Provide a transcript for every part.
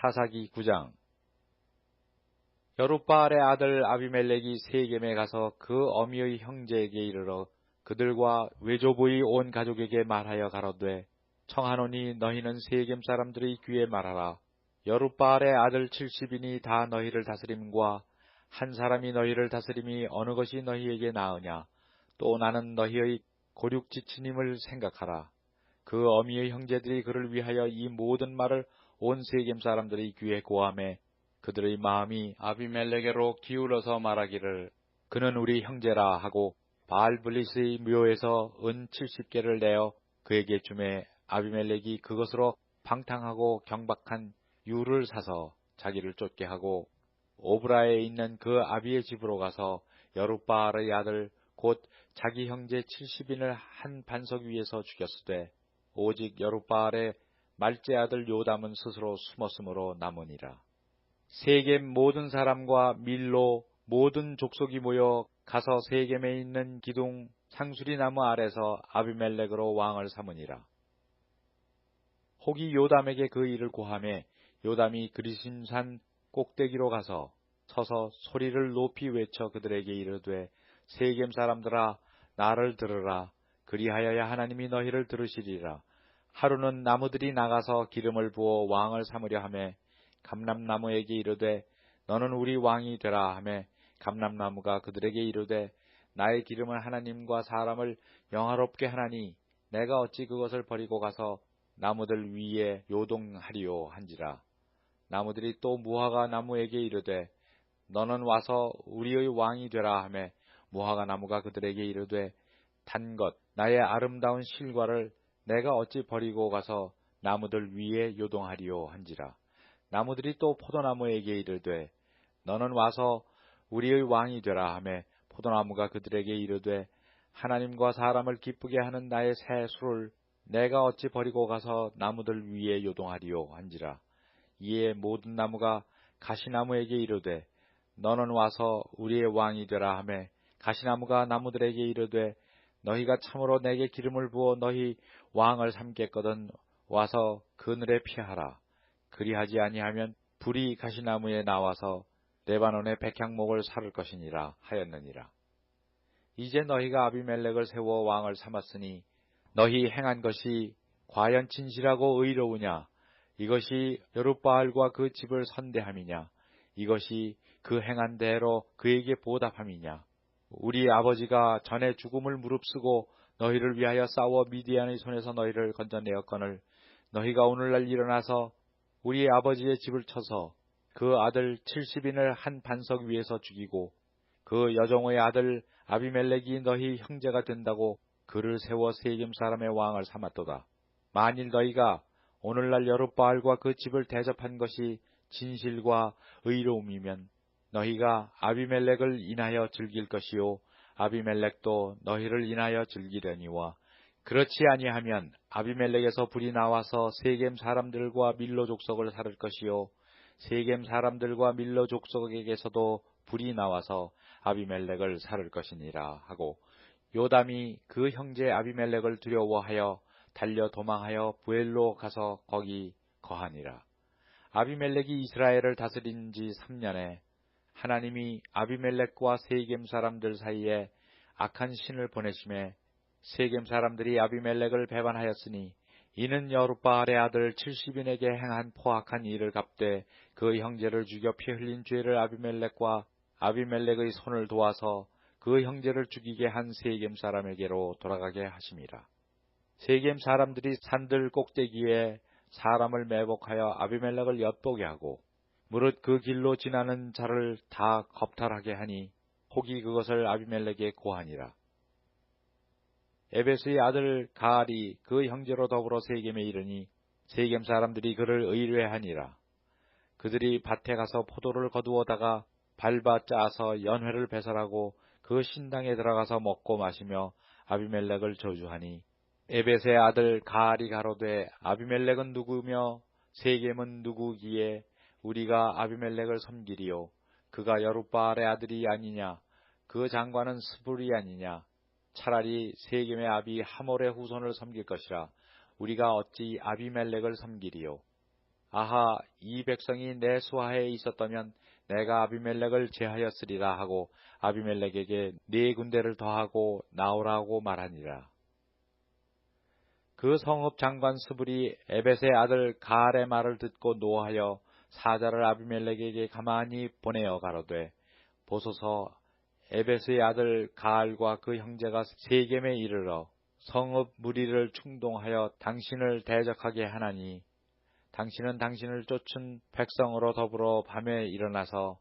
사사기 9장. 여룻바알의 아들 아비멜렉이 세겜에 가서 그 어미의 형제에게 이르러 그들과 외조부의 온 가족에게 말하여 가로되 청하노니 너희는 세겜 사람들의 귀에 말하라. 여룻바알의 아들 70인이 다 너희를 다스림과 한 사람이 너희를 다스림이 어느 것이 너희에게 나으냐? 또 나는 너희의 고륙지친임을 생각하라. 그 어미의 형제들이 그를 위하여 이 모든 말을 온 세겜 사람들의 귀에 고함해 그들의 마음이 아비멜렉에로 기울어서 말하기를 그는 우리 형제라 하고 바알블리스의 묘에서 은 70개를 내어 그에게 주매 아비멜렉이 그것으로 방탕하고 경박한 유를 사서 자기를 쫓게 하고 오브라에 있는 그 아비의 집으로 가서 여룻바알의 아들 곧 자기 형제 70인을 한 반석 위에서 죽였으되 오직 여룻바알의 말제 아들 요담은 스스로 숨었으므로 남으니라. 세겜 모든 사람과 밀로 모든 족속이 모여 가서 세겜에 있는 기둥 상수리 나무 아래서 아비멜렉으로 왕을 삼으니라. 혹이 요담에게 그 일을 고함해 요담이 그리심산 꼭대기로 가서 서서 소리를 높이 외쳐 그들에게 이르되 세겜 사람들아 나를 들으라 그리하여야 하나님이 너희를 들으시리라 하루는 나무들이 나가서 기름을 부어 왕을 삼으려 하매 감람나무에게 이르되 너는 우리 왕이 되라 하매 감람나무가 그들에게 이르되 나의 기름을 하나님과 사람을 영화롭게 하나니 내가 어찌 그것을 버리고 가서 나무들 위에 요동하리요 한지라. 나무들이 또 무화과 나무에게 이르되 너는 와서 우리의 왕이 되라 하매 무화과 나무가 그들에게 이르되 단 것 나의 아름다운 실과를 내가 어찌 버리고 가서 나무들 위에 요동하리요 한지라. 나무들이 또 포도나무에게 이르되 너는 와서 우리의 왕이 되라 하매 포도나무가 그들에게 이르되 하나님과 사람을 기쁘게 하는 나의 새 술을 내가 어찌 버리고 가서 나무들 위에 요동하리요 한지라. 이에 모든 나무가 가시나무에게 이르되 너는 와서 우리의 왕이 되라 하매 가시나무가 나무들에게 이르되 너희가 참으로 내게 기름을 부어 너희 왕을 삼겠거든 와서 그늘에 피하라. 그리하지 아니하면 불이 가시나무에 나와서 레바논의 백향목을 사를 것이니라 하였느니라. 이제 너희가 아비멜렉을 세워 왕을 삼았으니 너희 행한 것이 과연 진실하고 의로우냐? 이것이 여룻바알과 그 집을 선대함이냐? 이것이 그 행한 대로 그에게 보답함이냐? 우리 아버지가 전에 죽음을 무릅쓰고 너희를 위하여 싸워 미디안의 손에서 너희를 건져내었거늘 너희가 오늘날 일어나서 우리 아버지의 집을 쳐서 그 아들 70인을 한 반석 위에서 죽이고 그 여종의 아들 아비멜렉이 너희 형제가 된다고 그를 세워 세겜 사람의 왕을 삼았도다. 만일 너희가 오늘날 여룻바알과 그 집을 대접한 것이 진실과 의로움이면 너희가 아비멜렉을 인하여 즐길 것이요 아비멜렉도 너희를 인하여 즐기려니와 그렇지 아니하면 아비멜렉에서 불이 나와서 세겜 사람들과 밀로 족속을 살을 것이요 세겜 사람들과 밀로 족속에게서도 불이 나와서 아비멜렉을 살을 것이니라 하고 요담이 그 형제 아비멜렉을 두려워하여 달려 도망하여 부엘로 가서 거기 거하니라. 아비멜렉이 이스라엘을 다스린 지 3년에 하나님이 아비멜렉과 세겜 사람들 사이에 악한 신을 보내심에 세겜 사람들이 아비멜렉을 배반하였으니 이는 여룻바알의 아들 70인에게 행한 포악한 일을 갚되 그 형제를 죽여 피 흘린 죄를 아비멜렉과 아비멜렉의 손을 도와서 그 형제를 죽이게 한 세겜 사람에게로 돌아가게 하심이라. 세겜 사람들이 산들 꼭대기에 사람을 매복하여 아비멜렉을 엿보게 하고 무릇 그 길로 지나는 자를 다 겁탈하게 하니 혹이 그것을 아비멜렉에 고하니라. 에베스의 아들 가알이 그 형제로 더불어 세겜에 이르니 세겜 사람들이 그를 의뢰하니라. 그들이 밭에 가서 포도를 거두어다가 밟아 짜서 연회를 배설하고 그 신당에 들어가서 먹고 마시며 아비멜렉을 저주하니 에베스의 아들 가알이 가로되 아비멜렉은 누구며 세겜은 누구기에 우리가 아비멜렉을 섬기리요. 그가 여룻바알의 아들이 아니냐. 그 장관은 스불이 아니냐. 차라리 세겜의 아비 하몰의 후손을 섬길 것이라. 우리가 어찌 아비멜렉을 섬기리요. 아하 이 백성이 내 수하에 있었다면 내가 아비멜렉을 제하였으리라 하고 아비멜렉에게 네 군대를 더하고 나오라고 말하니라. 그 성읍 장관 스불이 에벳의 아들 가알의 말을 듣고 노하여 사자를 아비멜렉에게 가만히 보내어 가로되 보소서 에벳의 아들 가알과 그 형제가 세겜에 이르러 성읍 무리를 충동하여 당신을 대적하게 하나니 당신은 당신을 쫓은 백성으로 더불어 밤에 일어나서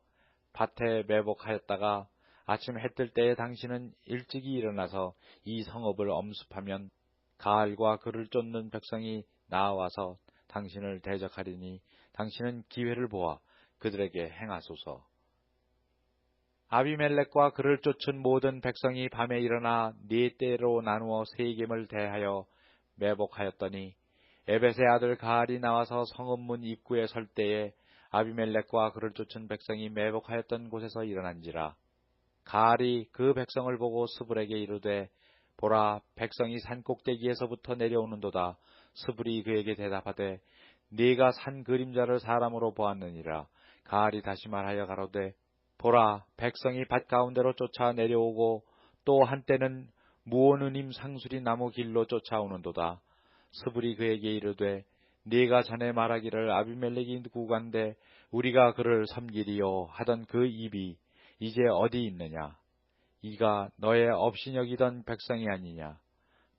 밭에 매복하였다가 아침 해 뜰 때에 당신은 일찍이 일어나서 이 성읍을 엄습하면 가알과 그를 쫓는 백성이 나와서 당신을 대적하리니 당신은 기회를 보아 그들에게 행하소서. 아비멜렉과 그를 쫓은 모든 백성이 밤에 일어나 네 때로 나누어 세겜을 대하여 매복하였더니 에벳의 아들 가알이 나와서 성읍문 입구에 설 때에 아비멜렉과 그를 쫓은 백성이 매복하였던 곳에서 일어난지라 가알이 그 백성을 보고 스불에게 이르되 보라 백성이 산 꼭대기에서부터 내려오는도다 스불이 그에게 대답하되 네가 산 그림자를 사람으로 보았느니라 가알이 다시 말하여 가로되 보라 백성이 밭 가운데로 쫓아 내려오고 또 한때는 무오느님 상수리 나무 길로 쫓아오는도다. 스불이 그에게 이르되 네가 전에 말하기를 아비멜렉이 누구간데 우리가 그를 섬기리요 하던 그 입이 이제 어디 있느냐? 이가 너의 업신여기던 백성이 아니냐?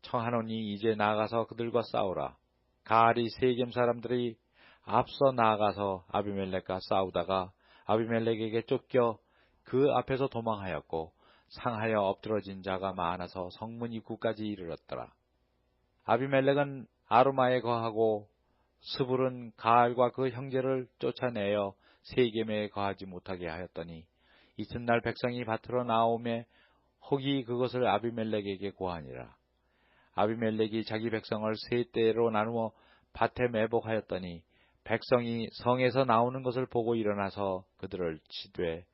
청하노니 이제 나가서 그들과 싸우라. 가알이 세겜 사람들이 앞서 나아가서 아비멜렉과 싸우다가 아비멜렉에게 쫓겨 그 앞에서 도망하였고 상하여 엎드러진 자가 많아서 성문 입구까지 이르렀더라. 아비멜렉은 아르마에 거하고 스불은 가알과 그 형제를 쫓아내어 세겜에 거하지 못하게 하였더니 이튿날 백성이 밭으로 나오매 혹이 그것을 아비멜렉에게 고하니라. 아비멜렉이 자기 백성을 세 때로 나누어 밭에 매복하였더니 백성이 성에서 나오는 것을 보고 일어나서 그들을 치되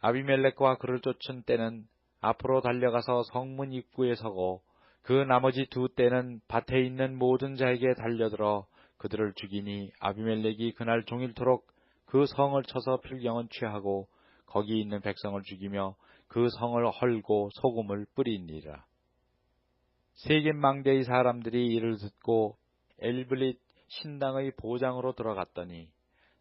아비멜렉과 그를 쫓은 때는 앞으로 달려가서 성문 입구에 서고 그 나머지 두 때는 밭에 있는 모든 자에게 달려들어 그들을 죽이니 아비멜렉이 그날 종일토록 그 성을 쳐서 필경은 취하고 거기 있는 백성을 죽이며 그 성을 헐고 소금을 뿌리니라. 세겜 망대의 사람들이 이를 듣고 엘블릿 신당의 보장으로 들어갔더니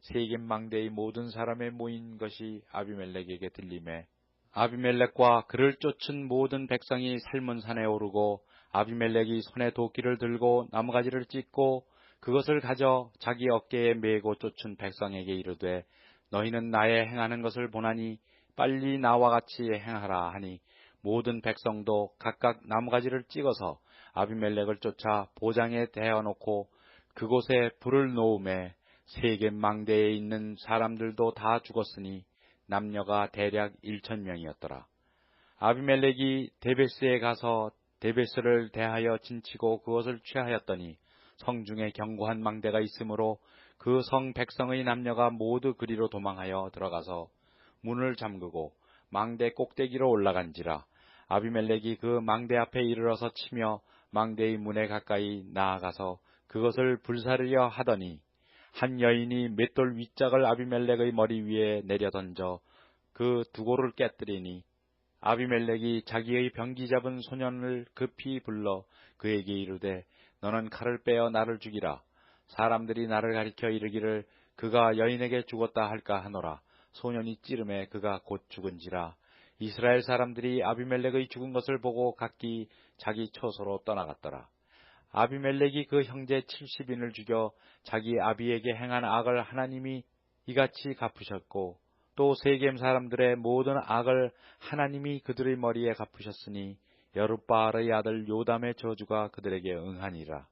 세겜 망대의 모든 사람의 모인 것이 아비멜렉에게 들림에 아비멜렉과 그를 쫓은 모든 백성이 살문산에 오르고 아비멜렉이 손에 도끼를 들고 나무가지를 찢고 그것을 가져 자기 어깨에 메고 쫓은 백성에게 이르되 너희는 나의 행하는 것을 보나니 빨리 나와 같이 행하라 하니 모든 백성도 각각 나무가지를 찍어서 아비멜렉을 쫓아 보장에 대어놓고 그곳에 불을 놓음에 세계 망대에 있는 사람들도 다 죽었으니 남녀가 대략 1천 명이었더라. 아비멜렉이 데베스에 가서 데베스를 대하여 진치고 그것을 취하였더니 성중에 견고한 망대가 있으므로 그 성 백성의 남녀가 모두 그리로 도망하여 들어가서 문을 잠그고 망대 꼭대기로 올라간지라 아비멜렉이 그 망대 앞에 이르러서 치며 망대의 문에 가까이 나아가서 그것을 불사르려 하더니 한 여인이 맷돌 윗짝을 아비멜렉의 머리 위에 내려 던져 그 두고를 깨뜨리니 아비멜렉이 자기의 병기 잡은 소년을 급히 불러 그에게 이르되 너는 칼을 빼어 나를 죽이라. 사람들이 나를 가리켜 이르기를 그가 여인에게 죽었다 할까 하노라. 소년이 찌름에 그가 곧 죽은지라 이스라엘 사람들이 아비멜렉의 죽은 것을 보고 각기 자기 처소로 떠나갔더라 아비멜렉이 그 형제 70인을 죽여 자기 아비에게 행한 악을 하나님이 이같이 갚으셨고 또 세겜 사람들의 모든 악을 하나님이 그들의 머리에 갚으셨으니 여룻바알의 아들 요담의 저주가 그들에게 응하니라.